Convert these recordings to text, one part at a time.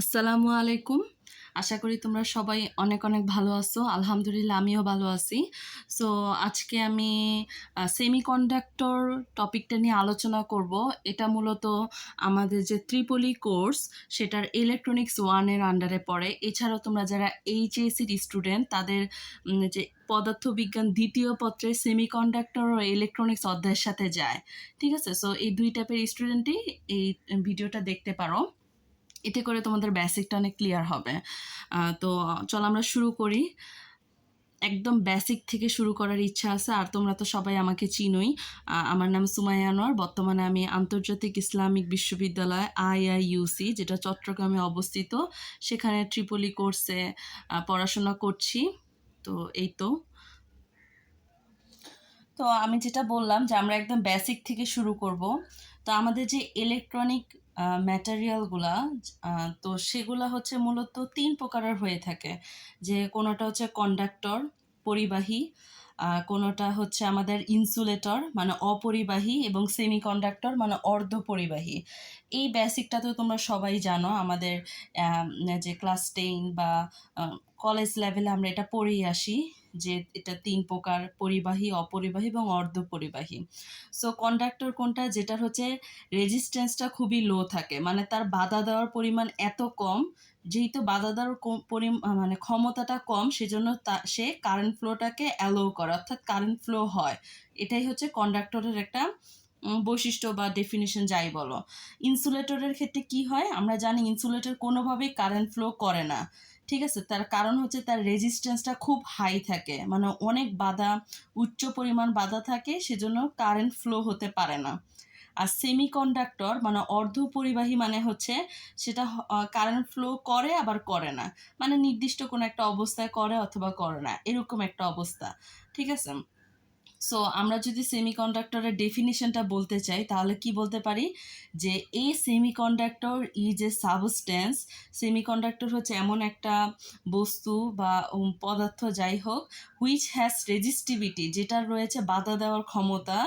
আসসালামু আলাইকুম। আশা করি তোমরা সবাই অনেক অনেক ভালো আছো। আলহামদুলিল্লাহ, আমিও ভালো আছি। সো আজকে আমি সেমিকন্ডাক্টর টপিকটা নিয়ে আলোচনা করব। এটা মূলত আমাদের যে ত্রিপলি কোর্স, সেটার ইলেকট্রনিক্স ওয়ানের আন্ডারে পড়ে। এছাড়াও তোমরা যারা এইচএসির স্টুডেন্ট তাদের যে পদার্থবিজ্ঞান দ্বিতীয় পত্রে সেমিকন্ডাক্টর ও ইলেকট্রনিক্স অধ্যায়ের সাথে যায়। ঠিক আছে? সো এই দুই টাইপের স্টুডেন্টই এই ভিডিওটা দেখতে পারো। এতে করে তোমাদের বেসিকটা অনেক ক্লিয়ার হবে। তো চলো আমরা শুরু করি। একদম বেসিক থেকে শুরু করার ইচ্ছা আছে, আর তোমরা তো সবাই আমাকে চিনোই। আমার নাম সুমাইয়া আনোয়ার, বর্তমানে আমি আন্তর্জাতিক ইসলামিক বিশ্ববিদ্যালয় আইআইইউসি, যেটা চট্টগ্রামে অবস্থিত। সেখানে ট্রিপলি কোর্সে পড়াশোনা করছি। তো এই তো। তো আমি যেটা বললাম যে আমরা একদম বেসিক থেকে শুরু করব। তো আমাদের যে ইলেকট্রনিক ম্যাটেরিয়ালগুলা তো সেগুলা হচ্ছে মূলত তিন প্রকারের হয়ে থাকে। যে কোনোটা হচ্ছে কন্ডাক্টর পরিবাহী কোনোটা হচ্ছে আমাদের ইনসুলেটর মানে অপরিবাহী, এবং সেমি কন্ডাক্টর মানে অর্ধপরিবাহী। এই বেসিকটা তো তোমরা সবাই জানো, আমাদের যে ক্লাস টেন বা কলেজ লেভেলে আমরা এটা পড়েই আসি। যে এটা তিন প্রকার পরিবাহী অপরিবাহী এবং অর্ধপরিবাহী। সো কন্ডাক্টর কোনটা? যেটার হচ্ছে রেজিস্ট্যান্সটা খুবই লো থাকে। মানে তার বাধা দেওয়ার পরিমাণ এত কম যেহেতু বাধা দেওয়ার আহ, মানে ক্ষমতাটা কম সেজন্য তা সে কারেন্ট ফ্লোটাকে অ্যালো করে অর্থাৎ কারেন্ট ফ্লো হয়। এটাই হচ্ছে কন্ডাক্টরের একটা বৈশিষ্ট্য বা ডেফিনিশন যাই বলো। ইনসুলেটরের ক্ষেত্রে কি হয়? আমরা জানি ইনসুলেটর কোনোভাবেই কারেন্ট ফ্লো করে না। ঠিক আছে? তার কারণ হচ্ছে তার রেজিস্ট্যান্সটা খুব হাই থাকে। মানে অনেক বাধা, উচ্চ পরিমাণ বাধা থাকে, সেজন্য কারেন্ট ফ্লো হতে পারে না। আর সেমি কন্ডাক্টর মানে অর্ধপরিবাহী মানে হচ্ছে সেটা কারেন্ট ফ্লো করে আবার করে না। মানে নির্দিষ্ট কোনো একটা অবস্থায় করে অথবা করে না। এরকম একটা অবস্থা। ঠিক আছে? সো আমরা যদি সেমিকন্ডাক্টরের ডেফিনিশনটা বলতে চাই, তাহলে কি বলতে পারি? যে এই semiconductor is a substance semiconductor হচ্ছে এমন একটা বস্তু বা পদার্থ যাই হোক হুইচ হ্যাজ রেজিস্টিভিটি যেটার রয়েছে বাধা দেওয়ার ক্ষমতা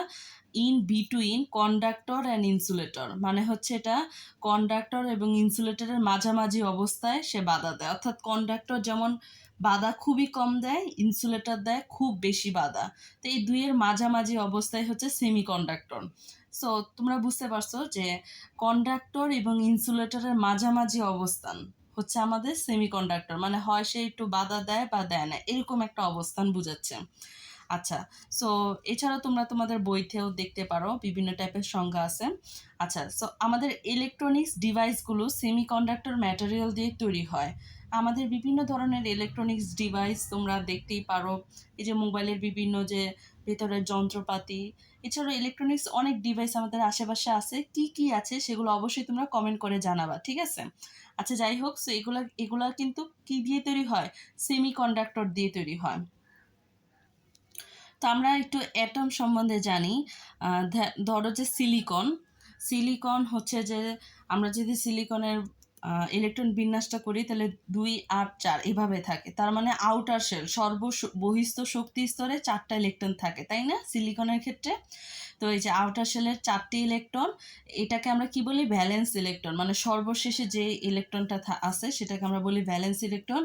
in between conductor and insulator মানে হচ্ছে এটা কন্ডাক্টর এবং ইনসুলেটরের মাঝামাঝি অবস্থায় সে বাধা দেয়। অর্থাৎ কন্ডাক্টর যেমন বাধা খুবই কম দেয় ইনসুলেটর দেয়, খুব বেশি বাধা তো এই দুইয়ের মাঝামাঝি অবস্থায় হচ্ছে সেমি কন্ডাক্টর সো তোমরা বুঝতে পারছ যে কন্ডাক্টর এবং ইনসুলেটরের মাঝামাঝি অবস্থান হচ্ছে আমাদের সেমি কন্ডাক্টর মানে হয় সে একটু বাধা দেয় বা দেয় না, এরকম একটা অবস্থান বুঝাচ্ছে। আচ্ছা সো এছাড়া তোমরা তোমাদের বইতেও দেখতে পারো, বিভিন্ন টাইপের সংজ্ঞা আছে। আচ্ছা সো আমাদের ইলেকট্রনিক্স ডিভাইসগুলো সেমি কন্ডাক্টর ম্যাটেরিয়াল দিয়ে তৈরি হয়। আমাদের বিভিন্ন ধরনের ইলেকট্রনিক্স ডিভাইস তোমরা দেখতেই পারো। এই যে মোবাইলের বিভিন্ন যে ভেতরের যন্ত্রপাতি, এছাড়াও ইলেকট্রনিক্স অনেক ডিভাইস আমাদের আশেপাশে আছে। কি কি আছে সেগুলো অবশ্যই তোমরা কমেন্ট করে জানাবা, ঠিক আছে? আচ্ছা যাই হোক সো এগুলা এগুলা কিন্তু কি দিয়ে তৈরি হয়? সেমি কন্ডাক্টর দিয়ে তৈরি হয়। তো আমরা একটু অ্যাটম সম্বন্ধে জানি। ধরো যে সিলিকন সিলিকন হচ্ছে যে, আমরা যদি সিলিকনের ইলেকট্রন বিন্যাসটা করি, তাহলে দুই আট চার এভাবে থাকে। তার মানে আউটার শেল সর্ব বহিস্থ শক্তি স্তরে চারটা ইলেকট্রন থাকে, তাই না? সিলিকনের ক্ষেত্রে। তো এই যে আউটার শেলের চারটি ইলেকট্রন এটাকে আমরা কি বলি? ভ্যালেন্স ইলেকট্রন মানে সর্বশেষে যে ইলেকট্রনটা আছে, সেটাকে আমরা বলি ভ্যালেন্স ইলেকট্রন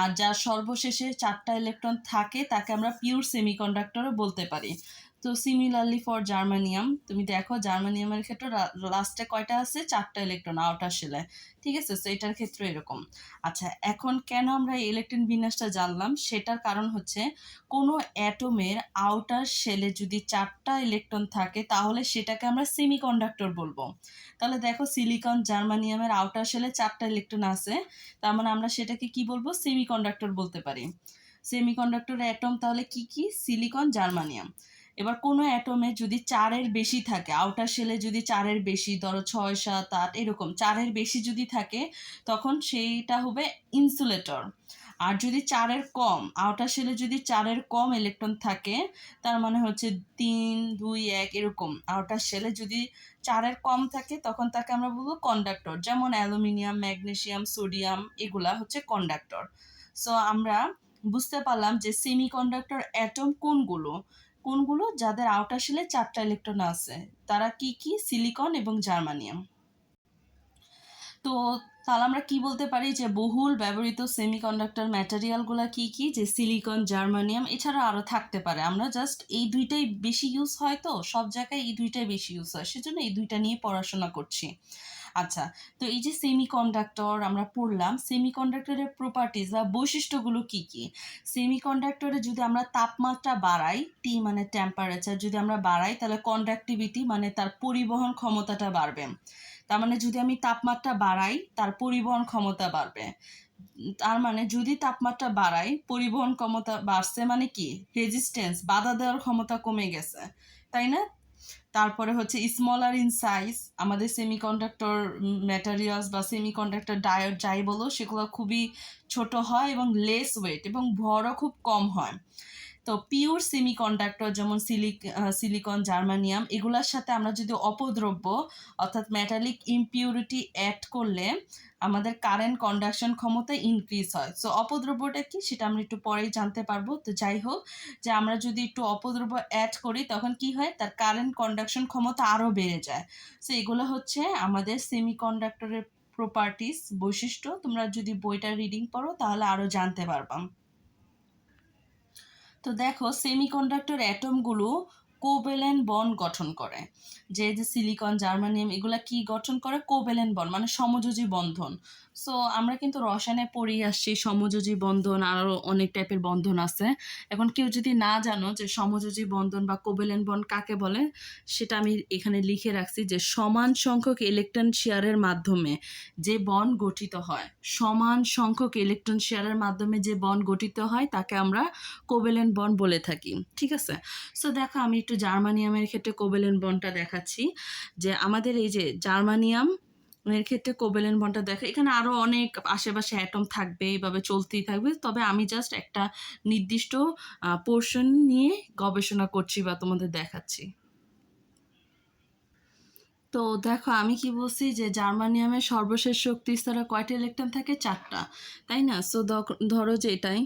আর যার সর্বশেষে চারটা ইলেকট্রন থাকে, তাকে আমরা পিওর সেমিকন্ডাক্টরও বলতে পারি। তো সিমিলারলি ফর জার্মানিয়াম তুমি দেখো জার্মানিয়ামের ক্ষেত্রে লাস্টে কয়টা আছে? চারটা ইলেকট্রন আউটার শেলে ঠিক আছে? তো এটার ক্ষেত্রে এরকম। আচ্ছা এখন কেন আমরা ইলেকট্রন বিন্যাসটা জানলাম? সেটার কারণ হচ্ছে কোনো অ্যাটমের আউটার শেলে যদি চারটা ইলেকট্রন থাকে, তাহলে সেটাকে আমরা সেমিকন্ডাক্টর বলব। তাহলে দেখো সিলিকন জার্মানিয়ামের আউটার শেলে চারটা ইলেকট্রন আছে। তার মানে আমরা সেটাকে কি বলব? সেমিকন্ডাক্টর বলতে পারি। সেমিকন্ডাক্টর অ্যাটম তাহলে কি কি? সিলিকন জার্মানিয়াম এবার কোনো অ্যাটমে যদি চারের বেশি থাকে আউটার শেলে যদি চারের বেশি, ধরো ছয়, সাত, আট, এরকম চারের বেশি যদি থাকে, তখন সেইটা হবে ইনসুলেটর আর যদি চারের কম আউটার শেলে যদি চারের কম ইলেকট্রন থাকে, তার মানে হচ্ছে তিন, দুই, এক, এরকম আউটার শেলে যদি চারের কম থাকে, তখন তাকে আমরা বলব কন্ডাক্টর যেমন অ্যালুমিনিয়াম, ম্যাগনেসিয়াম, সোডিয়াম, এগুলা হচ্ছে কন্ডাক্টর সো আমরা বুঝতে পারলাম যে সেমি কন্ডাক্টর অ্যাটম কোনগুলো? কোনগুলো যাদের আউটার শেলে চারটা ইলেকট্রন আছে? তারা কি কি? সিলিকন এবং জার্মানিয়াম তো তাহলে আমরা কি বলতে পারি যে বহুল ব্যবহৃত সেমিকন্ডাক্টর ম্যাটেরিয়ালগুলো কি কি? যে সিলিকন জার্মানিয়াম এছাড়া আরও থাকতে পারে। আমরা জাস্ট এই দুইটাই বেশি ইউজ হয় তো, সব জায়গায় এই দুইটাই বেশি ইউজ হয়। সেজন্য এই দুইটা নিয়ে পড়াশোনা করছি। আচ্ছা তো এই যে সেমিকন্ডাক্টর আমরা পড়লাম সেমিকন্ডাক্টরের প্রপার্টিজ বা বৈশিষ্ট্যগুলো কি কি? সেমিকন্ডাক্টরে যদি আমরা তাপমাত্রা বাড়াই টি মানে টেম্পারেচার যদি আমরা বাড়াই, তাহলে কন্ডাক্টিভিটি মানে তার পরিবহন ক্ষমতাটা বাড়বে। তার মানে যদি আমি তাপমাত্রা বাড়াই, তার পরিবহন ক্ষমতা বাড়বে। তার মানে যদি তাপমাত্রা বাড়াই, পরিবহন ক্ষমতা বাড়ছে মানে কি? রেজিস্ট্যান্স বাধা দেওয়ার ক্ষমতা কমে গেছে। তাই না? তারপরে হচ্ছে স্মলার ইন সাইজ আমাদের সেমিকন্ডাক্টর ম্যাটেরিয়ালস বা সেমিকন্ডাক্টর ডায়োড যাই বলো, সেগুলো খুবই ছোট হয় এবং লেস ওয়েট এবং ভরও খুব কম হয়। তো পিওর সেমিকন্ডাক্টর যেমন সিলিক সিলিকন জার্মানিয়াম এগুলোর সাথে আমরা যদি অপদ্রব্য, অর্থাৎ মেটালিক ইমপিউরিটি অ্যাড করলে আমাদের কারেন্ট কন্ডাকশন ক্ষমতা ইনক্রিজ হয়। সো অপদ্রব্যটা কি? সেটা আমরা একটু পরেই জানতে পারব। তো যাই হোক, যে আমরা যদি একটু অপদ্রব্য অ্যাড করি, তখন কি হয়? তার কারেন্ট কন্ডাকশন ক্ষমতা আরও বেড়ে যায়। সো এগুলো হচ্ছে আমাদের সেমিকন্ডাক্টরের প্রপার্টিস বৈশিষ্ট্য, তোমরা যদি বইটা রিডিং পড়ো, তাহলে আরও জানতে পারবা। তো দেখো সেমিকন্ডাক্টর অ্যাটমগুলো কোবেলেন বন গঠন করে। যে যে সিলিকন জার্মানিয়াম এগুলা কি গঠন করে? কোবেলেন বন মানে সমযোজী বন্ধন। সো আমরা কিন্তু রসায়নে পড়ে আসছি, সমযোজী বন্ধন আরও অনেক টাইপের বন্ধন আছে। এখন কেউ যদি না জানো যে সমযোজী বন্ধন বা কোবেলেন বন কাকে বলে, সেটা আমি এখানে লিখে রাখছি যে সমান সংখ্যক ইলেকট্রন শেয়ারের মাধ্যমে যে বন গঠিত হয়, সমান সংখ্যক ইলেকট্রন শেয়ারের মাধ্যমে যে বন গঠিত হয়, তাকে আমরা কোবেলেন বন বলে থাকি, ঠিক আছে? সো দেখো আমি একটু জার্মানিয়ামের ক্ষেত্রে কোভেলেন বনটা দেখাচ্ছি যে আমাদের এই যে জার্মানিয়াম এর ক্ষেত্রে কোভেলেন বনটা দেখা। এখানে আরও অনেক আশেপাশে অ্যাটম থাকবে এইভাবে চলতেই থাকবে। তবে আমি জাস্ট একটা নির্দিষ্ট পোর্শন নিয়ে গবেষণা করছি বা তোমাদের দেখাচ্ছি। তো দেখো, আমি কি বলছি যে জার্মানিয়ামের সর্বশেষ শক্তি স্তরে কয়টা ইলেকট্রন থাকে? চারটা, তাই না? সো ধরো যে এটাই,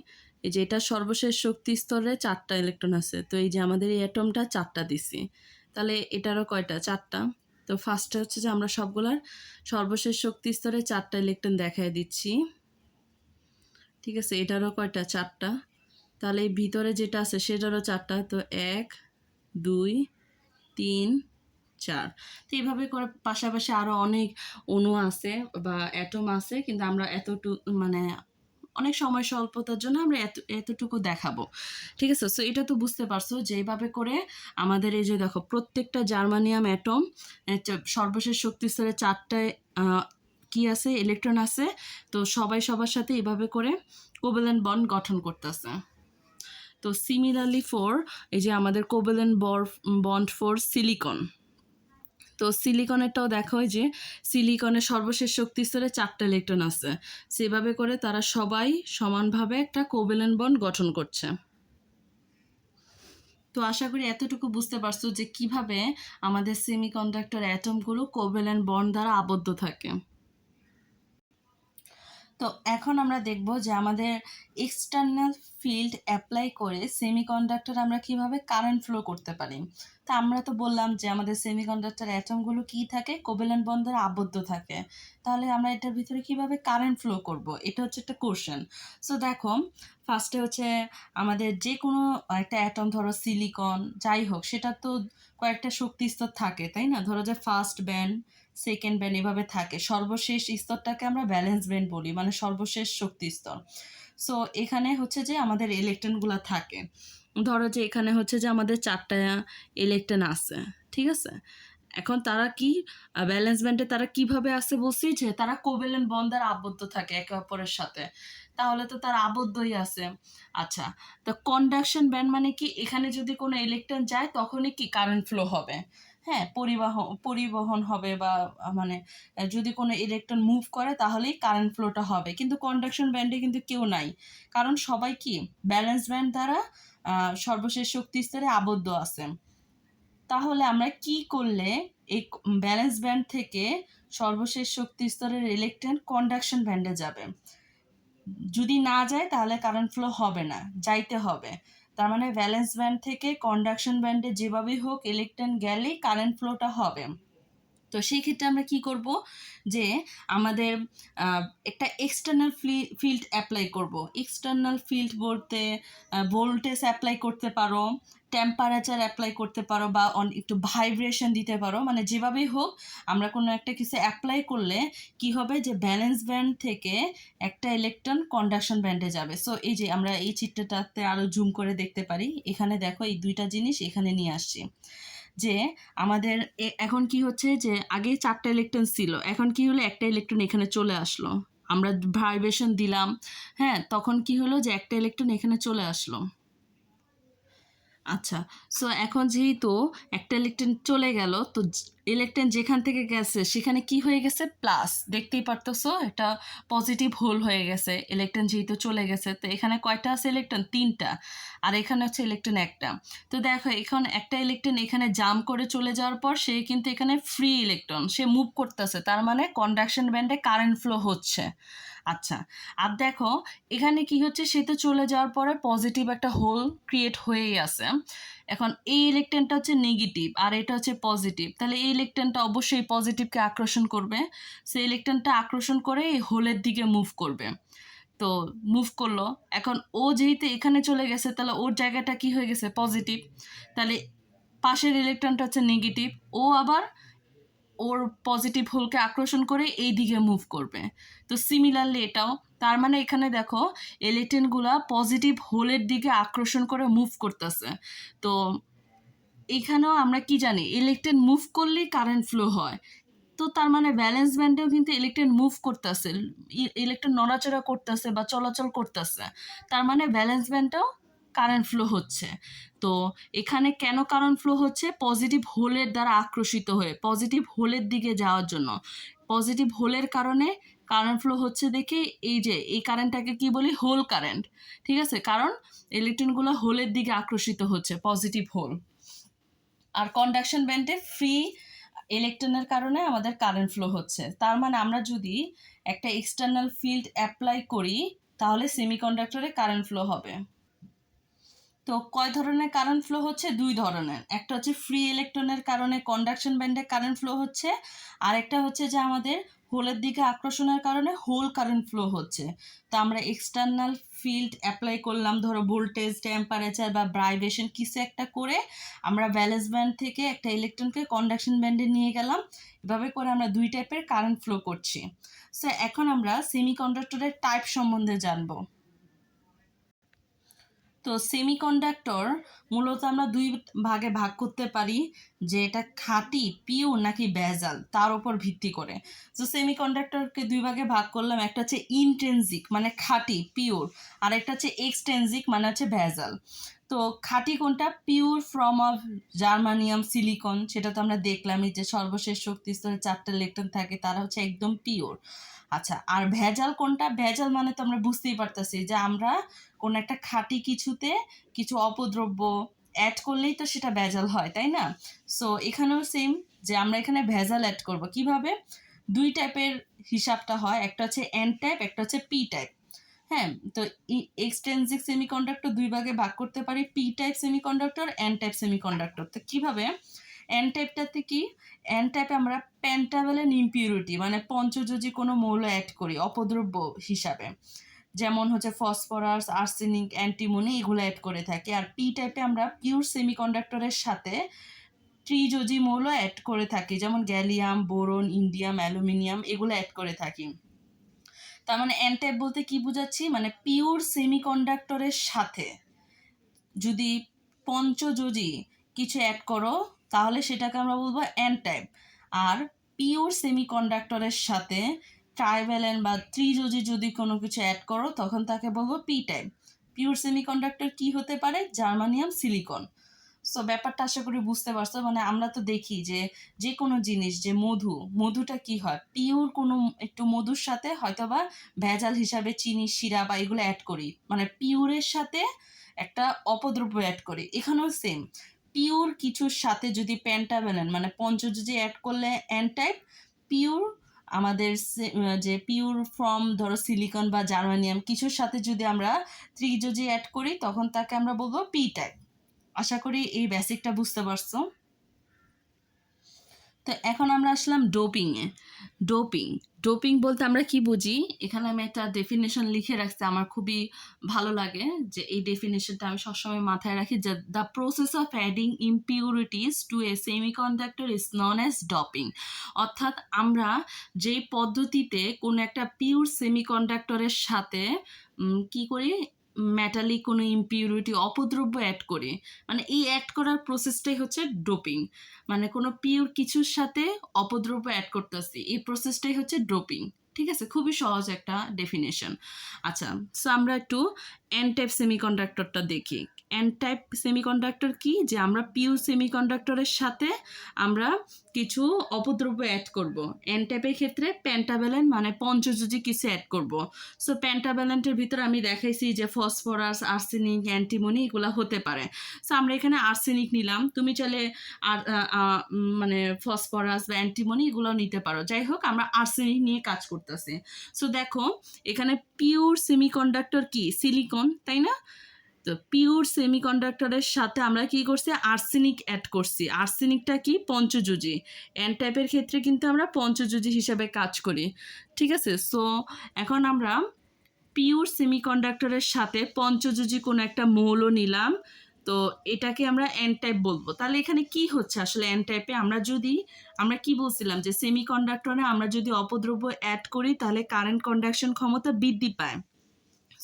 এই যে এটা সর্বশেষ শক্তি স্তরে চারটা ইলেকট্রন আছে। তো এই যে আমাদের এই অ্যাটমটা চারটা দিছি। তাহলে এটারও কয়টা? চারটা। তো ফার্স্টে হচ্ছে যে আমরা সবগুলার সর্বশেষ শক্তি স্তরে চারটা ইলেকট্রন দেখায় দিচ্ছি। ঠিক আছে, এটারও কয়টা? চারটা। তাহলে এই ভিতরে যেটা আছে সেটারও চারটা। তো এক, দুই, তিন, চার। তো এইভাবে করে পাশাপাশি আরও অনেক অণু আছে বা অ্যাটম আছে, কিন্তু আমরা এতটুকু মানে অনেক সময় স্বল্পতার জন্য আমরা এত, এতটুকু দেখাবো। ঠিক আছে? সো এটা তো বুঝতে পারছ যেভাবে করে আমাদের এই যে দেখো, প্রত্যেকটা জার্মানিয়াম অ্যাটম সর্বশেষ শক্তি স্তরে চারটায় কি আছে? ইলেকট্রন আছে। তো সবাই সবার সাথে এভাবে করে কোভেলেন্ট বন্ড গঠন করতেছে। তো সিমিলারলি ফোর এই যে আমাদের কোভেলেন্ট বর বন্ড ফোর সিলিকন তো সিলিকনেরটাও দেখা হয় যে সিলিকনের সর্বশেষ শক্তি স্তরে চারটা ইলেকট্রন আছে। সেভাবে করে তারা সবাই সমানভাবে একটা কোভেলেন বন্ড গঠন করছে। তো আশা করি এতটুকু বুঝতে পারছ যে কীভাবে আমাদের সেমিকন্ডাক্টর অ্যাটমগুলো কোভেলেন বন্ড দ্বারা আবদ্ধ থাকে। তো এখন আমরা দেখব যে আমাদের এক্সটার্নাল ফিল্ড অ্যাপ্লাই করে সেমিকন্ডাক্টর আমরা কীভাবে কারেন্ট ফ্লো করতে পারি। তা আমরা তো বললাম যে আমাদের সেমিকন্ডাক্টর অ্যাটমগুলো কি থাকে? কোভেলেন্ট বন্ধনে আবদ্ধ থাকে। তাহলে আমরা এটার ভিতরে কীভাবে কারেন্ট ফ্লো করব? এটা হচ্ছে একটা কোশ্চেন সো দেখো ফার্স্টে হচ্ছে আমাদের যে কোনো একটা অ্যাটম ধরো সিলিকন যাই হোক, সেটা তো কয়েকটা শক্তি স্তর থাকে, তাই না? ধরো যে ফার্স্ট ব্যান্ড সেকেন্ড ব্যান্ড এভাবে থাকে। সর্বশেষ স্তরটাকে আমরা ব্যালেন্স ব্যান্ড বলি মানে সর্বশেষ শক্তি স্তর। সো এখানে হচ্ছে যে আমাদের ইলেকট্রনগুলো থাকে। ধরো যে এখানে হচ্ছে যে আমাদের চারটা ইলেকট্রন আছে, ঠিক আছে? এখন তারা কি ব্যালেন্স ব্যান্ডে তারা কীভাবে আছে বলছি যে, তারা কোভেলেন বন্ধার আবদ্ধ থাকে একে অপরের সাথে। তাহলে তো তারা আবদ্ধই আছে। আচ্ছা তো কন্ডাকশন ব্যান্ড মানে কি? এখানে যদি কোনো ইলেকট্রন যায়, তখনই কি কারেন্ট ফ্লো হবে? হ্যাঁ পরিবহন পরিবহন হবে বা মানে যদি কোনো ইলেকট্রন মুভ করে তাহলেই কারেন্ট ফ্লোটা হবে। কিন্তু কন্ডাকশন ব্যান্ডে কিন্তু কেউ নাই। কারণ সবাই কি? ব্যালেন্স ব্যান্ড দ্বারা সর্বশেষ শক্তি স্তরে আবদ্ধ আছে। তাহলে আমরা কি করলে এই ব্যালেন্স ব্যান্ড থেকে সর্বশেষ শক্তি স্তরের ইলেকট্রন কন্ডাকশন ব্যান্ডে যাবে? যদি না যায় তাহলে কারেন্ট ফ্লো হবে না, যাইতে হবে। তার মানে ভ্যালেন্স ব্যান্ড থেকে কন্ডাকশন ব্যান্ডে যেভাবেই হোক ইলেকট্রন গেলেই কারেন্ট ফ্লোটা হবে। তো সেই ক্ষেত্রে আমরা কি করব? যে আমাদের একটা এক্সটার্নাল ফিল্ড অ্যাপ্লাই করব। এক্সটার্নাল ফিল্ড বলতে ভোল্টেজ অ্যাপ্লাই করতে পারো টেম্পারেচার অ্যাপ্লাই করতে পারো বা অন- একটু ভাইব্রেশন দিতে পারো। মানে যেভাবেই হোক, আমরা কোনো একটা কিছু অ্যাপ্লাই করলে কি হবে? যে ব্যালেন্স ব্যান্ড থেকে একটা ইলেকট্রন কন্ডাকশন ব্যান্ডে যাবে। সো এই যে আমরা এই চিত্রটাতে আরও জুম করে দেখতে পারি। এখানে দেখো এই দুইটা জিনিস এখানে নিয়ে আসছি। যে আমাদের এখন কি হচ্ছে যে আগে চারটা ইলেকট্রন ছিল, এখন কি হলো একটা ইলেকট্রন এখানে চলে আসলো। আমরা ভাইব্রেশন দিলাম হ্যাঁ তখন কি হলো যে একটা ইলেকট্রন এখানে চলে আসলো। আচ্ছা সো এখন যেহেতু একটা ইলেকট্রন চলে গেল, তো ইলেকট্রন যেখান থেকে গেছে, সেখানে কি হয়ে গেছে? প্লাস দেখতেই পারতেছো এটা পজিটিভ হোল হয়ে গেছে ইলেকট্রন যেহেতু চলে গেছে, তো এখানে কয়টা আছে ইলেকট্রন তিনটা। আর এখানে হচ্ছে ইলেকট্রন একটা। তো দেখো, এখন একটা ইলেকট্রন এখানে জাম্প করে চলে যাওয়ার পর, সে কিন্তু এখানে ফ্রি ইলেকট্রন সে মুভ করতেছে, তার মানে কন্ডাকশন ব্যান্ডে কারেন্ট ফ্লো হচ্ছে। আচ্ছা আর দেখো, এখানে কি হচ্ছে? সে তো চলে যাওয়ার পরে পজিটিভ একটা হোল ক্রিয়েট হয়েই আছে। এখন এই ইলেকট্রনটা হচ্ছে নেগেটিভ আর এটা হচ্ছে পজিটিভ তাহলে এই ইলেকট্রনটা অবশ্যই পজিটিভকে আকর্ষণ করবে। সেই ইলেকট্রনটা আকর্ষণ করে এই হোলের দিকে মুভ করবে। তো মুভ করল। এখন ও যেহেতু এখানে চলে গেছে, তাহলে ওর জায়গাটা কি হয়ে গেছে? পজিটিভ তাহলে পাশের ইলেকট্রনটা হচ্ছে নেগেটিভ ও আবার ওর পজিটিভ হোলকে আকর্ষণ করে এই দিকে মুভ করবে। তো সিমিলারলি এটাও, তার মানে এখানে দেখো ইলেকট্রনগুলা পজিটিভ হোলের দিকে আকর্ষণ করে মুভ করতেছে। তো এখানেও আমরা কি জানি ইলেকট্রন মুভ করলেই কারেন্ট ফ্লো হয়। তো তার মানে ব্যালেন্স ব্যান্ডেও কিন্তু ইলেকট্রন মুভ করতেছে ইলেকট্রন নড়াচড়া করতেছে বা চলাচল করতেছে। তার মানে ব্যালেন্স ব্যান্ডটাও কারেন্ট ফ্লো হচ্ছে। তো এখানে কেন কারেন্ট ফ্লো হচ্ছে? পজিটিভ হোলের দ্বারা আকর্ষিত হয়ে পজিটিভ হোলের দিকে যাওয়ার জন্য। পজিটিভ হোলের কারণে কারেন্ট ফ্লো হচ্ছে দেখে এই যে, এই কারেন্টটাকে কি বলি? হোল কারেন্ট ঠিক আছে? কারণ ইলেকট্রনগুলো হোলের দিকে আকর্ষিত হচ্ছে পজিটিভ হোল আর কন্ডাকশন ব্যান্ডে ফ্রি ইলেকট্রনের কারণে আমাদের কারেন্ট ফ্লো হচ্ছে। তার মানে আমরা যদি একটা এক্সটার্নাল ফিল্ড অ্যাপ্লাই করি, তাহলে সেমিকন্ডাক্টরে কারেন্ট ফ্লো হবে। তো কয় ধরনের কারেন্ট ফ্লো হচ্ছে? দুই ধরনের। একটা হচ্ছে ফ্রি ইলেকট্রনের কারণে কন্ডাকশন ব্যান্ডে কারেন্ট ফ্লো হচ্ছে আর একটা হচ্ছে যে আমাদের হোলের দিকে আকর্ষণের কারণে হোল কারেন্ট ফ্লো হচ্ছে। তো আমরা এক্সটার্নাল ফিল্ড অ্যাপ্লাই করলাম, ধরো ভোল্টেজ টেম্পারেচার বা ভাইব্রেশন কিছু একটা করে আমরা ব্যালেন্স ব্যান্ড থেকে একটা ইলেকট্রনকে কন্ডাকশন ব্যান্ডে নিয়ে গেলাম। এভাবে করে আমরা দুই টাইপের কারেন্ট ফ্লো করছি। সো এখন আমরা সেমিকন্ডাক্টরের টাইপ সম্বন্ধে জানব। তো সেমিকন্ডাক্টর মূলত আমরা দুই ভাগে ভাগ করতে পারি, যে এটা খাঁটি পিওর নাকি ভেজাল তার উপর ভিত্তি করে। তো সেমিকন্ডাক্টরকে দুই ভাগে ভাগ করলাম, একটা হচ্ছে ইনটেনজিক মানে খাঁটি পিওর আর একটা হচ্ছে এক্সটেনজিক মানে হচ্ছে ভেজাল তো খাঁটি কোনটা? Pure from of germanium silicon সেটা তো আমরা দেখলামই যে সর্বশেষ শক্তি স্তরে চারটা ইলেকট্রন থাকে, তারা হচ্ছে একদম পিওর আচ্ছা আর ভেজাল কোনটা? ভেজাল মানে তো আমরা বুঝতেই পারতেছি যে আমরা কোনো একটা খাঁটি কিছুতে কিছু অপদ্রব্য অ্যাড করলেই তো সেটা ভেজাল হয়, তাই না? সো এখানেও সেম যে আমরা এখানে ভেজাল অ্যাড করব। কীভাবে? দুই টাইপের হিসাবটা হয়, একটা হচ্ছে এন টাইপ একটা হচ্ছে পি টাইপ হ্যাঁ তো এক্সটেন্সিভ সেমিকন্ডাক্টর দুই ভাগে ভাগ করতে পারি P type semiconductor N type semiconductor তো কীভাবে? এন টাইপটাতে কি? এন টাইপে আমরা পেন্টাভেলেন ইম্পিউরিটি মানে পঞ্চযোজী কোনো মৌল অ্যাড করি, অপদ্রব্য হিসাবে। যেমন হচ্ছে ফসফরাস আর্সেনিক অ্যান্টিমনি এগুলো অ্যাড করে থাকি। আর পি টাইপে আমরা পিওর সেমিকন্ডাক্টরের সাথে ত্রিযোজী মৌল অ্যাড করে থাকি। যেমন গ্যালিয়াম বোরন ইন্ডিয়াম অ্যালুমিনিয়াম এগুলো অ্যাড করে থাকি। তার মানে এন টাইপ বলতে কি বুঝাচ্ছি? মানে পিওর সেমিকন্ডাক্টরের সাথে যদি পঞ্চযোজী কিছু অ্যাড করো তাহলে সেটাকে আমরা বলব এন টাইপ আর পিওর সেমিকন্ডাক্টরের সাথে ট্রাইভ্যালেন বা ত্রিযোজী যদি কোনো কিছু অ্যাড করো, তখন তাকে বলব পি টাইপ পিওর সেমিকন্ডাক্টর কি হতে পারে? জার্মানিয়াম সিলিকন সো ব্যাপারটা আশা করি বুঝতে পারছ। মানে আমরা তো দেখি যে যে কোনো জিনিস, যে মধু, মধুটা কি হয়? পিওর কোনো একটু মধুর সাথে হয়তোবা ভেজাল হিসাবে চিনি, শিরা বা এগুলো অ্যাড করি। মানে পিওরের সাথে একটা অপদ্রব্য অ্যাড করি। এখানেও সেম পিওর কিছুর সাথে যদি পেন্টাভেলেন মানে পঞ্চযুজি অ্যাড করলে অ্যান টাইপ পিওর আমাদের যে পিওর ফ্রম ধরো সিলিকন বা জার্মানিয়াম কিছুর সাথে যদি আমরা ত্রিযোজি অ্যাড করি, তখন তাকে আমরা বলব পি টাইপ আশা করি এই বেসিকটা বুঝতে পারছ। তো এখন আমরা আসলাম ডোপিংয়ে ডোপিং ডোপিং বলতে আমরা কি বুঝি? এখানে আমি একটা ডেফিনেশন লিখে রাখছি আমার খুবই ভালো লাগে যে এই ডেফিনেশনটা আমি সবসময় মাথায় রাখি যে the process of adding impurities to a semiconductor is known as doping অর্থাৎ আমরা যেই পদ্ধতিতে কোনো একটা পিওর সেমিকন্ডাক্টরের সাথে উম, কি করি? মেটালিক কোনো ইম্পিউরিটি অপদ্রব্য অ্যাড করে মানে এই অ্যাড করার প্রসেসটাই হচ্ছে ডোপিং মানে কোনো পিওর কিছুর সাথে অপদ্রব্য অ্যাড করতেছি, এই প্রসেসটাই হচ্ছে ডোপিং ঠিক আছে? খুবই সহজ একটা ডেফিনেশন আচ্ছা সো আমরা একটু এন টাইপ সেমিকন্ডাক্টরটা দেখি। এন টাইপ সেমিকন্ডাক্টর কি? যে আমরা পিওর সেমিকন্ডাক্টরের সাথে আমরা কিছু অপদ্রব্য অ্যাড করব। এন টাইপের ক্ষেত্রে প্যান্টাভ্যালেন্ট মানে পঞ্চযোজি কিছু অ্যাড করব। সো প্যান্টাভ্যালেন্টের ভিতরে আমি দেখাইছি যে ফসফরাস আর্সেনিক অ্যান্টিমনি এগুলো হতে পারে। সো আমরা এখানে আর্সেনিক নিলাম। তুমি চাইলে আর মানে ফসফরাস বা অ্যান্টিমনি এগুলো নিতে পারো। যাই হোক, আমরা আর্সেনিক নিয়ে কাজ করতেছি। সো দেখো, এখানে পিওর সেমিকন্ডাক্টর কি? সিলিকন তাই না? তো পিওর সেমিকন্ডাক্টরের সাথে আমরা কি করছি? আর্সেনিক অ্যাড করছি। আর্সেনিকটা কি? পঞ্চযুজি। এন টাইপের ক্ষেত্রে কিন্তু আমরা পঞ্চযুজি হিসাবে কাজ করি। ঠিক আছে? সো এখন আমরা পিওর সেমিকন্ডাক্টরের সাথে পঞ্চযুজি কোনো একটা মৌল নিলাম। তো এটাকে আমরা এন টাইপ বলব। তাহলে এখানে কি হচ্ছে? আসলে এন টাইপে আমরা যদি, আমরা কি বলছিলাম যে সেমিকন্ডাক্টরে আমরা যদি অপদ্রব্য অ্যাড করি, তাহলে কারেন্ট কন্ডাকশন ক্ষমতা বৃদ্ধি পায়।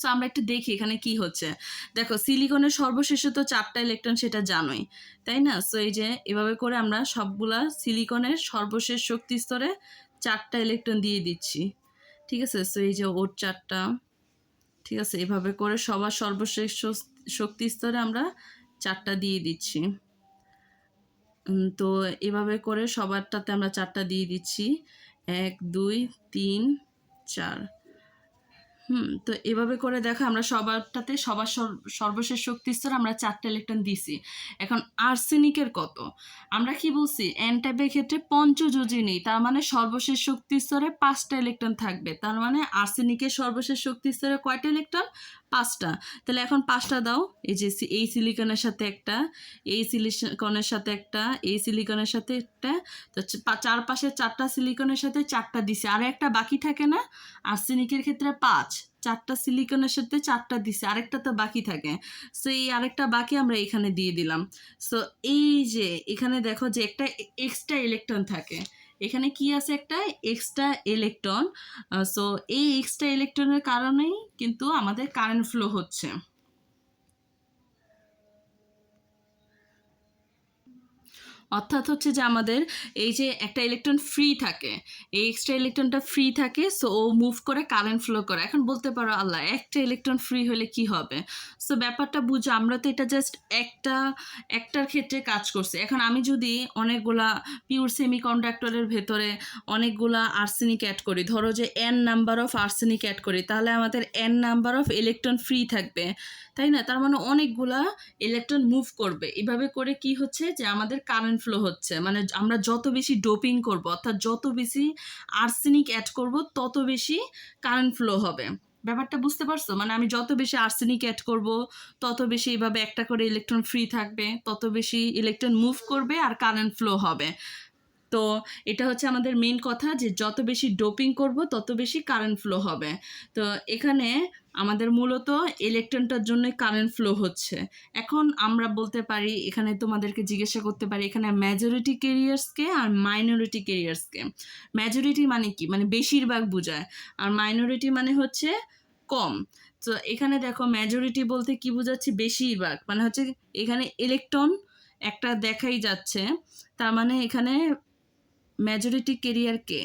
সো আমরা একটু দেখি এখানে কি হচ্ছে। দেখো সিলিকনের সর্বশেষে তো চারটা ইলেকট্রন সেটা জানোই, তাই না? সো এই যে এভাবে করে আমরা সবগুলা সিলিকনের সর্বশেষ শক্তি স্তরে চারটা ইলেকট্রন দিয়ে দিচ্ছি। ঠিক আছে? সো এই যে ওর চারটা, ঠিক আছে? এভাবে করে সবার সর্বশেষ শক্তি স্তরে আমরা চারটা দিয়ে দিচ্ছি। তো এভাবে করে সবারটাতে আমরা চারটা দিয়ে দিচ্ছি। এক, দুই, তিন, চার। হুম, তো এভাবে করে দেখো আমরা সবারটাতে সবার সর্বশেষ শক্তি স্তর আমরা চারটে ইলেকট্রন দিছি। এখন আর্সেনিকের কত? আমরা কি বলছি? এন ক্ষেত্রে পঞ্চযোজি নেই, তার মানে সর্বশেষ শক্তি স্তরে পাঁচটা ইলেকট্রন থাকবে। তার মানে আর্সেনিকের সর্বশেষ শক্তি স্তরে কয়টা ইলেকট্রন পাঁচটা। তাহলে এখন পাঁচটা দাও। এই যে এই সিলিকনের সাথে একটা, এই সিলিকনের সাথে একটা, এই সিলিকনের সাথে একটা। তো চারপাশে চারটা সিলিকনের সাথে চারটা দিছে। আর একটা বাকি থাকে না? আর্সেনিকের ক্ষেত্রে পাঁচ। চারটা সিলিকনের সাথে চারটা দিছে। আরেকটা তো বাকি থাকে। সো এই আরেকটা বাকি আমরা এখানে দিয়ে দিলাম। সো এই যে এখানে দেখো যে একটা এক্সট্রা ইলেকট্রন থাকে। এখানে কি আছে একটা? এক্সট্রা ইলেকট্রন সো এই এক্সট্রা ইলেকট্রনের কারণেই কিন্তু আমাদের কারেন্ট ফ্লো হচ্ছে। অর্থাৎ হচ্ছে যে আমাদের এই যে একটা ইলেকট্রন ফ্রি থাকে, এই এক্সট্রা ইলেকট্রনটা ফ্রি থাকে সো ও মুভ করে কারেন্ট ফ্লো করে। এখন বলতে পারো আল্লাহ, একটা ইলেকট্রন ফ্রি হলে কি হবে? সো ব্যাপারটা বুঝো, আমরা তো এটা জাস্ট একটা, একটার ক্ষেত্রে কাজ করছি। এখন আমি যদি অনেকগুলা পিওর সেমি কন্ডাক্টরের ভেতরে অনেকগুলা আর্সেনিক অ্যাড করি, ধরো যে n number of arsenic add করি, তাহলে আমাদের n number of electron free থাকবে। তাই না? তার মানে অনেকগুলা ইলেকট্রন মুভ করবে। এভাবে করে কি হচ্ছে যে আমাদের কারেন্ট ফ্লো হচ্ছে। মানে আমরা যত বেশি ডোপিং করব, অর্থাৎ যত বেশি আর্সেনিক অ্যাড করব, তত বেশি কারেন্ট ফ্লো হবে। ব্যাপারটা বুঝতে পারছ? মানে আমি যত বেশি আর্সেনিক অ্যাড করব, তত বেশি এইভাবে একটা করে ইলেকট্রন ফ্রি থাকবে, তত বেশি ইলেকট্রন মুভ করবে আর কারেন্ট ফ্লো হবে। তো এটা হচ্ছে আমাদের মেন কথা যে যত বেশি ডোপিং করব, তত বেশি কারেন্ট ফ্লো হবে। তো এখানে আমাদের মূলত ইলেকট্রনটার জন্য কারেন্ট ফ্লো হচ্ছে। এখন আমরা বলতে পারি, এখানে তোমাদেরকে জিজ্ঞাসা করতে পারি, এখানে মেজরিটি কেরিয়ার্সকে আর মাইনরিটি কেরিয়ার্সকে মেজরিটি মানে কি? মানে বেশিরভাগ বোঝায়। আর মাইনরিটি মানে হচ্ছে কম। তো এখানে দেখো মেজরিটি বলতে কি বোঝাচ্ছে? বেশিরভাগ। মানে হচ্ছে এখানে ইলেকট্রন একটা দেখাই যাচ্ছে। তার মানে এখানে মেজরিটি কেরিয়ারকে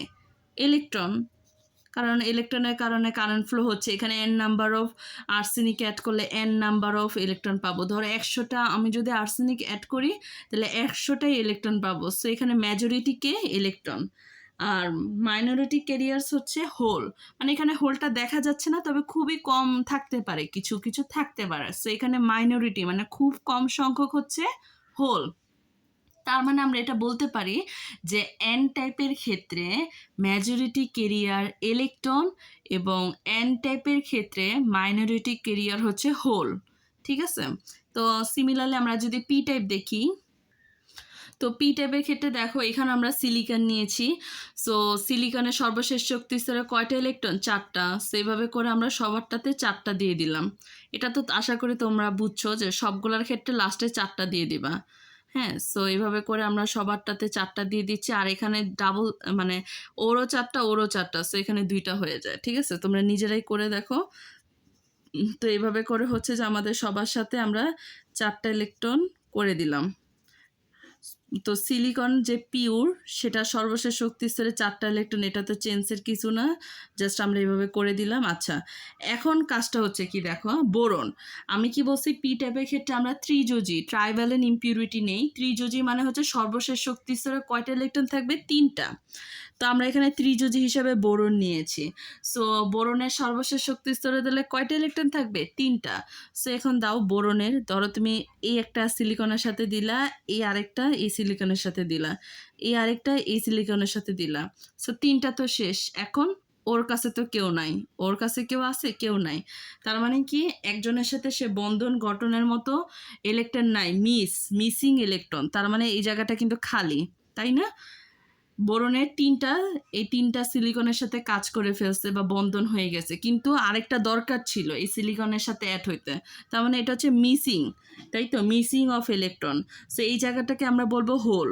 ইলেকট্রন কারণ ইলেকট্রনের কারণে কারেন্ট ফ্লো হচ্ছে। এখানে n number of arsenic add করলে এন নাম্বার অফ ইলেকট্রন পাবো। ধরো একশোটা, আমি যদি আর্সেনিক অ্যাড করি, তাহলে একশোটাই ইলেকট্রন পাবো। সো এখানে মেজরিটিকে ইলেকট্রন আর মাইনরিটি ক্যারিয়ার্স হচ্ছে হোল মানে এখানে হোলটা দেখা যাচ্ছে না, তবে খুবই কম থাকতে পারে। কিছু কিছু থাকতে পারে। সো এখানে মাইনরিটি মানে খুব কম সংখ্যক হচ্ছে হোল তার মানে আমরা এটা বলতে পারি যে এন টাইপের ক্ষেত্রে মেজরিটি কেরিয়ার ইলেকট্রন এবং এন টাইপের ক্ষেত্রে মাইনরিটি কেরিয়ার হচ্ছে হোল ঠিক আছে? তো সিমিলারলি আমরা যদি পি টাইপ দেখি, তো পি টাইপের ক্ষেত্রে দেখো, এখানে আমরা সিলিকন নিয়েছি। সো সিলিকনের সর্বশেষ শক্তি স্তরে কয়টা ইলেকট্রন চারটা। সেইভাবে করে আমরা সবারটাতে চারটা দিয়ে দিলাম। এটা তো আশা করি তোমরা বুঝছ যে সবগুলোর ক্ষেত্রে লাস্টে চারটা দিয়ে দিবা। হ্যাঁ সো এইভাবে করে আমরা সবারটাতে চারটা দিয়ে দিচ্ছি। আর এখানে ডাবল মানে ওরও চারটা ওরও চারটা সো এখানে দুইটা হয়ে যায়, ঠিক আছে? তোমরা নিজেরাই করে দেখো। তো এইভাবে করে হচ্ছে যে আমাদের সবার সাথে আমরা চারটা ইলেকট্রন করে দিলাম। তো সিলিকন যে পিওর সেটা সর্বশেষ শক্তি স্তরে চারটা ইলেকট্রন এটা তো চেঞ্জের কিছু না জাস্ট আমরা এভাবে করে দিলাম আচ্ছা। এখন কাজটা হচ্ছে কি দেখো বোরন। আমি কি বলছি পি ট্যাপের ক্ষেত্রে আমরা ত্রিযোজি ট্রাইভ্যালেন ইম্পিউরিটি নেই। ত্রিযোজি মানে হচ্ছে সর্বশেষ শক্তি স্তরে কয়টা ইলেকট্রন থাকবে? তিনটা। তো আমরা এখানে ত্রিযোজি হিসাবে বোরন নিয়েছি। সো বোরনের সর্বশেষ শক্তি স্তরে দিলে কয়টা ইলেকট্রন থাকবে? তিনটা। সো এখন দাও বোরনের। ধরো তুমি এই একটা সিলিকনের সাথে দিলা, এই আরেকটা এই সিলিকনের সাথে দিলা, এই আরেকটা এই সিলিকনের সাথে দিলা। সো তিনটা তো শেষ। এখন ওর কাছে তো কেউ নাই। ওর কাছে কেউ আছে, কেউ নাই। তার মানে কি? একজনের সাথে সে বন্ধন গঠনের মতো ইলেকট্রন নাই, মিস মিসিং ইলেকট্রন তার মানে এই জায়গাটা কিন্তু খালি, তাই না? বোরনের তিনটা, এই তিনটা সিলিকনের সাথে কাজ করে ফেলছে বা বন্ধন হয়ে গেছে। কিন্তু আরেকটা দরকার ছিল এই সিলিকনের সাথে অ্যাড হইতে। তার মানে এটা হচ্ছে মিসিং তাই তো? মিসিং অফ ইলেকট্রন সো এই জায়গাটাকে আমরা বলব হোল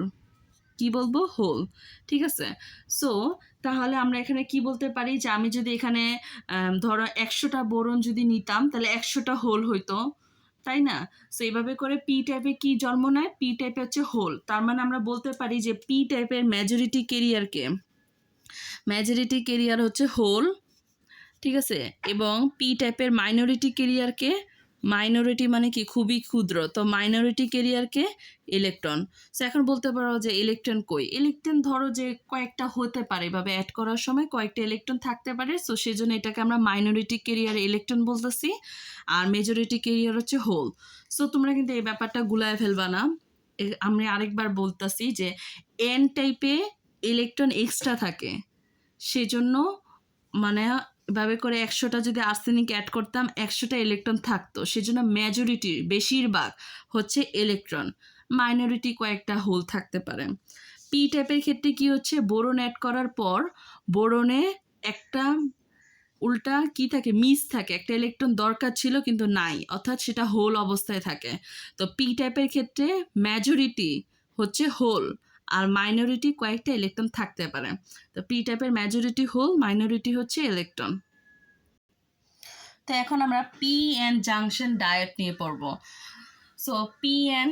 কি বলব? হোল ঠিক আছে? সো তাহলে আমরা এখানে কি বলতে পারি? যে আমি যদি এখানে ধরো একশোটা বোরন যদি নিতাম, তাহলে একশোটা হোল হইতো। তাই না? সো এইভাবে করে পি টাইপে কি জন্ম নেয়? পি টাইপে হচ্ছে হোল তার মানে আমরা বলতে পারি যে পি টাইপের মেজরিটি কেরিয়ারকে মেজরিটি কেরিয়ার হচ্ছে হোল ঠিক আছে? এবং পি টাইপের মাইনরিটি কেরিয়ারকে মাইনরিটি মানে কি? খুবই ক্ষুদ্র। তো মাইনরিটি কেরিয়ারকে ইলেকট্রন সো এখন বলতে পারো যে ইলেকট্রন কই? ইলেকট্রন ধরো যে কয়েকটা হতে পারে এভাবে অ্যাড করার সময় কয়েকটা ইলেকট্রন থাকতে পারে। সো সেই জন্য এটাকে আমরা মাইনরিটি কেরিয়ার ইলেকট্রন বলতেছি। আর মেজরিটি কেরিয়ার হচ্ছে হোল সো তোমরা কিন্তু এই ব্যাপারটা গুলায় ফেলবা না। আমি আরেকবার বলতেছি যে এন টাইপে ইলেকট্রন এক্সট্রা থাকে। সেজন্য মানে এভাবে করে একশোটা যদি আর্সেনিক অ্যাড করতাম, একশোটা ইলেকট্রন থাকতো। সেজন্য মেজরিটি বেশিরভাগ হচ্ছে ইলেকট্রন মাইনরিটি কয়েকটা হোল থাকতে পারে। পি টাইপের ক্ষেত্রে কি হচ্ছে? বোরন অ্যাড করার পর বোরনে একটা উল্টা কি থাকে? মিস থাকে। একটা ইলেকট্রন দরকার ছিল কিন্তু নাই, অর্থাৎ সেটা হোল অবস্থায় থাকে। তো পি টাইপের ক্ষেত্রে মেজরিটি হচ্ছে হোল আর মাইনরিটি কয়েকটা ইলেকট্রন থাকতে পারে। তো পি টাইপের মেজরিটি হোল মাইনরিটি হচ্ছে ইলেকট্রন তো এখন আমরা পি এন জাংশন ডায়েট নিয়ে পড়ব। সো পি এন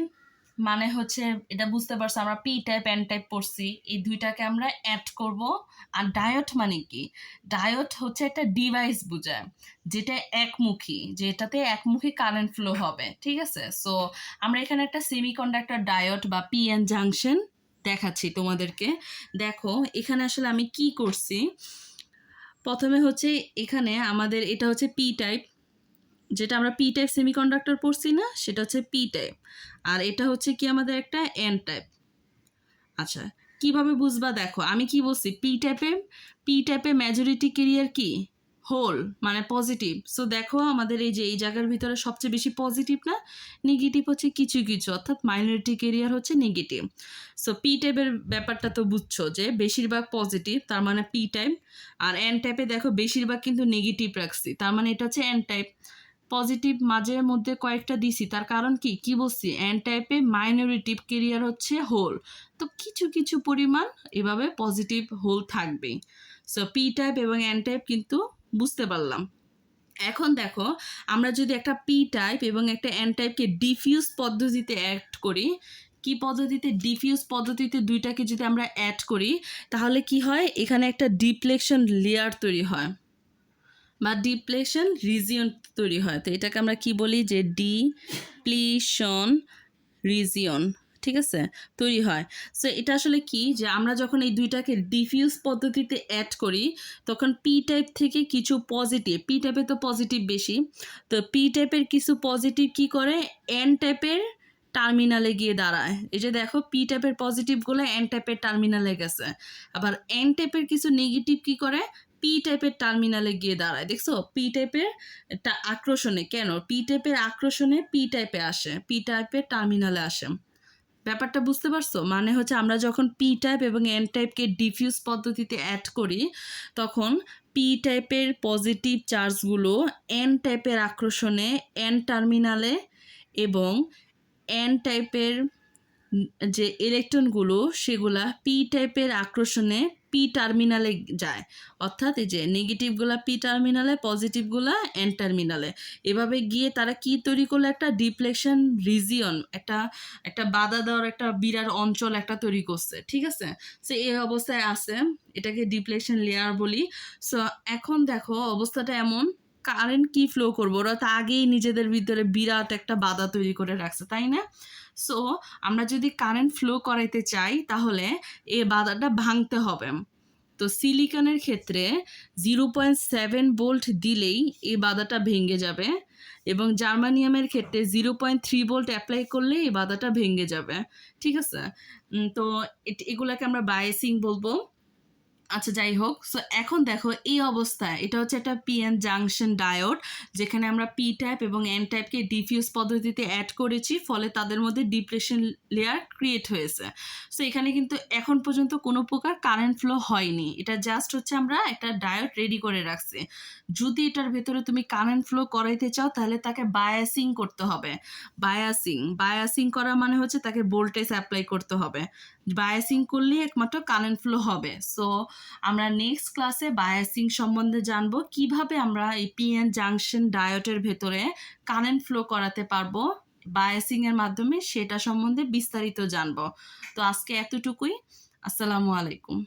মানে হচ্ছে, এটা বুঝতে পারছ, আমরা পি টাইপ এন টাইপ পড়ছি। এই দুইটাকে আমরা অ্যাড করব। আর ডায়ট মানে কি? ডায়ট হচ্ছে একটা ডিভাইস বোঝায়, যেটা একমুখী, যেটাতে একমুখী কারেন্ট ফ্লো হবে, ঠিক আছে? সো আমরা এখানে একটা সেমিকন্ডাক্টর ডায়ট বা পিএন জাংশন দেখাচ্ছি তোমাদেরকে। দেখো, এখানে আসলে আমি কি করছি? প্রথমে হচ্ছে এখানে আমাদের এটা হচ্ছে পি টাইপ যেটা আমরা পি টাইপ সেমিকন্ডাক্টর পড়ছি না, সেটা হচ্ছে পি টাইপ আর এটা হচ্ছে কি আমাদের একটা এন টাইপ আচ্ছা কীভাবে বুঝবা দেখো, আমি কি বলছি? পি টাইপে পি টাইপে মেজরিটি কেরিয়ার কি? হোল মানে পজিটিভ সো দেখো আমাদের এই যে, এই জায়গার ভিতরে সবচেয়ে বেশি পজিটিভ না? নেগেটিভ হচ্ছে কিছু কিছু। অর্থাৎ মাইনরিটি কেরিয়ার হচ্ছে নেগেটিভ সো পি টাইপের ব্যাপারটা তো বুঝছ যে, বেশিরভাগ পজিটিভ তার মানে পি টাইপ আর এন টাইপে দেখো, বেশিরভাগ কিন্তু নেগেটিভ রাখছি। তার মানে এটা হচ্ছে এন টাইপ পজিটিভ মাঝে মধ্যে কয়েকটা দিছি। তার কারণ কি? কি বলছি? এন টাইপে মাইনরিটিভ কেরিয়ার হচ্ছে হোল তো কিছু কিছু পরিমাণ এভাবে পজিটিভ হোল থাকবেই। সো পি টাইপ এবং এন টাইপ কিন্তু বুঝতে পারলাম। এখন দেখো, আমরা যদি একটা পি টাইপ এবং একটা এন টাইপকে ডিফিউজ পদ্ধতিতে অ্যাড করি, কি পদ্ধতিতে? ডিফিউজ পদ্ধতিতে দুইটাকে যদি আমরা অ্যাড করি, তাহলে কি হয়? এখানে একটা ডিপ্লেকশন লেয়ার তৈরি হয় বা ডিপ্লেশন রিজিয়ন তৈরি হয়। তো এটাকে আমরা কি বলি? যে ডিপ্লিশন রিজিয়ন ঠিক আছে? তৈরি হয়। সো এটা আসলে কি? যে আমরা যখন এই দুইটাকে ডিফিউজ পদ্ধতিতে অ্যাড করি, তখন পি টাইপ থেকে কিছু পজিটিভ পি টাইপে তো পজিটিভ বেশি। তো পি টাইপের কিছু পজিটিভ কি করে? এন টাইপের টার্মিনালে গিয়ে দাঁড়ায়। এই যে দেখো পি টাইপের পজিটিভগুলো এন টাইপের টার্মিনালে গেছে। আবার এন টাইপের কিছু নেগেটিভ কি করে? পি টাইপের টার্মিনালে গিয়ে দাঁড়ায়। দেখছ? পি টাইপের আকর্ষণে কেন? পি টাইপের আকর্ষণে পি টাইপে আসে। পি টাইপের টার্মিনালে আসে। ব্যাপারটা বুঝতে পারছ? মানে হচ্ছে আমরা যখন পি টাইপ এবং এন টাইপকে ডিফিউজ পদ্ধতিতে অ্যাড করি, তখন পি টাইপের পজিটিভ চার্জগুলো এন টাইপের আকর্ষণে এন টার্মিনালে এবং এন টাইপের যে ইলেকট্রনগুলো সেগুলা পি টাইপের আকর্ষণে পি টার্মিনালে যায়। অর্থাৎ এই যে নেগেটিভগুলা পি টার্মিনালে পজিটিভগুলা এন টার্মিনালে এভাবে গিয়ে তারা কি তৈরি করল? একটা ডিপ্লেকশন রিজিয়ন একটা একটা বাধা দেওয়ার একটা বিরাট অঞ্চল একটা তৈরি করছে। ঠিক আছে? সে এই অবস্থায় আছে। এটাকে ডিপ্লেকশন লেয়ার বলি। সো এখন দেখো অবস্থাটা এমন। কারেন্ট কি ফ্লো করব? ওরা তো আগেই নিজেদের ভিতরে বিরাট একটা বাধা তৈরি করে রাখছে, তাই না? সো আমরা যদি কারেন্ট ফ্লো করাইতে চাই, তাহলে এ বাধাটা ভাঙতে হবে। তো সিলিকনের ক্ষেত্রে জিরো পয়েন্ট সেভেন বোল্ট দিলেই এ বাধাটা ভেঙে যাবে এবং জার্মানিয়ামের ক্ষেত্রে zero point three volt apply করলে এই বাধাটা ভেঙে যাবে। ঠিক আছে? তো এগুলাকে আমরা বায়াসিং বলব। আচ্ছা যাই হোক সো এখন দেখো, এই অবস্থায় এটা হচ্ছে একটা পিএন জাংশন ডায়োড যেখানে আমরা পি টাইপ এবং এন টাইপকে ডিফিউজ পদ্ধতিতে অ্যাড করেছি, ফলে তাদের মধ্যে ডিপ্রেশন লেয়ার ক্রিয়েট হয়েছে। সো এখানে কিন্তু এখন পর্যন্ত কোনো প্রকার কারেন্ট ফ্লো হয়নি। এটা জাস্ট হচ্ছে আমরা একটা ডায়োড রেডি করে রাখছি। যদি এটার ভেতরে তুমি কারেন্ট ফ্লো করাইতে চাও, তাহলে তাকে বায়াসিং করতে হবে। বায়াসিং বায়াসিং করা মানে হচ্ছে তাকে ভোল্টেজ অ্যাপ্লাই করতে হবে। বায়াসিং করলেই একমাত্র কারেন্ট ফ্লো হবে। সো আমরা নেক্সট ক্লাসে বায়াসিং সম্বন্ধে জানব কীভাবে আমরা এই পিএন জাংশন ডায়োটের ভেতরে কারেন্ট ফ্লো করাতে পারব। বায়াসিং এর মাধ্যমে সেটা সম্বন্ধে বিস্তারিত জানব। তো আজকে এতটুকুই। আসসালামু আলাইকুম।